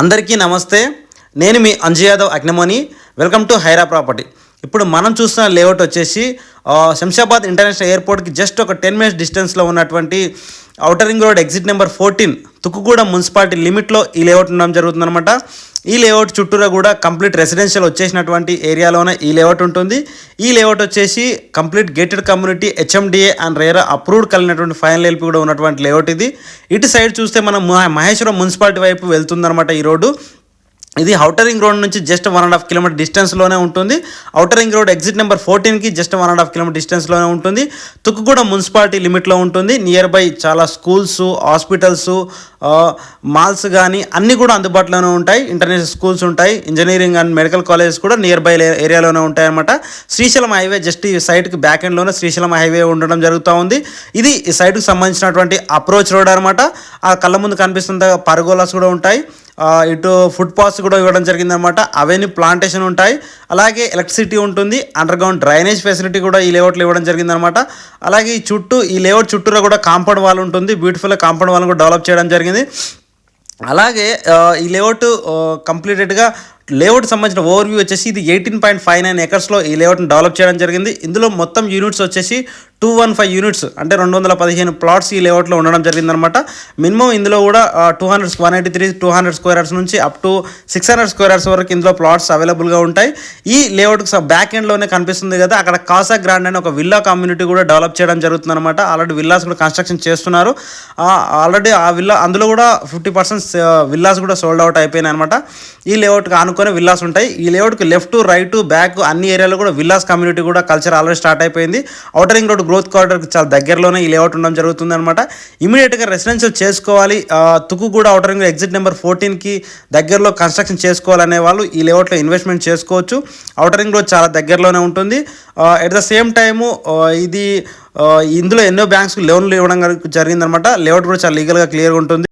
అందరికీ నమస్తే. నేను మీ Anju Yadav Agnamoni. Welcome to Haira property. ఇప్పుడు మనం చూస్తున్న లేఅవుట్ వచ్చేసి శంషాబాద్ ఇంటర్నేషనల్ ఎయిర్పోర్ట్కి జస్ట్ ఒక టెన్ మినిట్స్ డిస్టెన్స్లో ఉన్నటువంటి outer ring road exit number fourteen Tukkuguda municipality లిమిట్లో ఈ లేఅవుట్ ఉండడం జరుగుతుందన్నమాట. ఈ లేఅవుట్ చుట్టూరా కూడా కంప్లీట్ రెసిడెన్షియల్ వచ్చేసినటువంటి ఏరియాలోనే ఈ లేఅవుట్ ఉంటుంది. ఈ లేఅవుట్ వచ్చేసి complete gated community HMDA and RERA approved కలిగినటువంటి ఫైనల్ ఎల్పి కూడా ఉన్నటువంటి లేఅవుట్ ఇది. ఇటు సైడ్ చూస్తే మనం మహేశ్వరం మున్సిపాలిటీ వైపు వెళ్తుందన్నమాట ఈ రోడ్డు. ఇది ఔటర్ రింగ్ రోడ్ నుంచి just one and half kilometre డిస్టెన్స్లోనే ఉంటుంది. Outer ring road exit number ఫోర్టీన్కి just one and half kilometre డిస్టెన్స్లోనే ఉంటుంది. తుక్కుగూడ మున్సిపాలిటీ లిమిట్లో ఉంటుంది. నియర్ బై చాలా స్కూల్స్ హాస్పిటల్స్ మాల్స్ కానీ అన్నీ కూడా అందుబాటులోనే ఉంటాయి. ఇంటర్నేషనల్ స్కూల్స్ ఉంటాయి. ఇంజనీరింగ్ అండ్ మెడికల్ కాలేజెస్ కూడా నియర్ బై ఏరియాలోనే ఉంటాయన్నమాట. శ్రీశైలం హైవే జస్ట్ ఈ సైట్కి బ్యాక్ ఎండ్లోనే శ్రీశైలం హైవే ఉండడం జరుగుతూ ఉంది. ఇది ఈ సైట్కి సంబంధించినటువంటి అప్రోచ్ రోడ్ అనమాట ఆ కళ్ళ ముందు కనిపిస్తున్న పరగోలాస్ కూడా ఉంటాయి. ఇటు ఫుడ్ పాస్ కూడా ఇవ్వడం జరిగిందనమాట అవన్నీ ప్లాంటేషన్ ఉంటాయి. అలాగే ఎలక్ట్రిసిటీ ఉంటుంది. అండర్గ్రౌండ్ డ్రైనేజ్ ఫెసిలిటీ కూడా ఈ లేఅవుట్లో ఇవ్వడం జరిగిందనమాట అలాగే ఈ చుట్టూ ఈ లేఅవుట్ చుట్టూరా కూడా కాంపౌండ్ వాల్ ఉంటుంది. బ్యూటిఫుల్ కాంపౌండ్ వాల్ కూడా డెవలప్ చేయడం జరిగింది. అలాగే ఈ లేఅవుట్ కంప్లీటెడ్గా లేఅవుట్ సంబంధించిన ఓవర్ వ్యూ వచ్చేసి ఇది ఎయిటీన్ పాయింట్ ఫైవ్ నైన్ ఎకర్స్లో ఈ లేఅవుట్ని డెవలప్ చేయడం జరిగింది. ఇందులో మొత్తం యూనిట్స్ వచ్చేసి టూ వన్ ఫైవ్ యూనిట్స్ అంటే రెండు వందల పదిహేను ప్లాట్స్ ఈ లేఅవుట్లో ఉండడం జరిగిందనమాట. మినిమం ఇందులో కూడా two hundred one eighty three two hundred square yards నుంచి up to six hundred square yards వరకు ఇందులో ప్లాట్స్ అవైలబుల్గా ఉంటాయి. ఈ లేఅవుట్కి బ్యాక్ ఎండ్లోనే కనిపిస్తుంది కదా అక్కడ కాసా గ్రాండ్ అనే ఒక విల్లా కమ్యూనిటీ కూడా డెవలప్ చేయడం జరుగుతుంది అనమాట ఆల్రెడీ విల్లాస్ కూడా కన్స్ట్రక్షన్ చేస్తున్నారు. ఆల్రెడీ ఆ విల్లా అందులో కూడా ఫిఫ్టీ పర్సెంట్ విల్లాస్ కూడా సోల్డ్ అవుట్ అయిపోయినాయి అనమాట ఈ లేఅవుట్కి ఆనుకొని విల్లాస్ ఉంటాయి. ఈ లేఅవుట్కి లెఫ్ట్ రైట్ బ్యాక్ అన్ని ఏరియాలో కూడా విల్లాస్ కమ్యూనిటీ కూడా కల్చర్ ఆల్రెడీ స్టార్ట్ అయిపోయింది. అవుటర్ రింగ్ రోడ్ గ్రోత్ కారిడర్కి చాలా దగ్గరలోనే ఈ లేఅవుట్ ఉండడం జరుగుతుంది అనమాట ఇమీడియట్గా రెసిడెన్షియల్ చేసుకోవాలి. తుకు తుక్కు కూడా అవుటర్ రింగ్ ఎగ్జిట్ నెంబర్ ఫోర్టీన్కి దగ్గరలో కన్స్ట్రక్షన్ చేసుకోవాలనే వాళ్ళు ఈ లేఅవుట్లో ఇన్వెస్ట్మెంట్ చేసుకోవచ్చు. అవుటర్ రింగ్ రోడ్ చాలా దగ్గరలోనే ఉంటుంది. ఎట్ ద సేమ్ టైము ఇది ఇందులో ఎన్నో బ్యాంక్స్ లోన్లు ఇవ్వడం జరిగిందనమాట లేఅవుట్ కూడా చాలా లీగల్గా క్లియర్గా ఉంటుంది.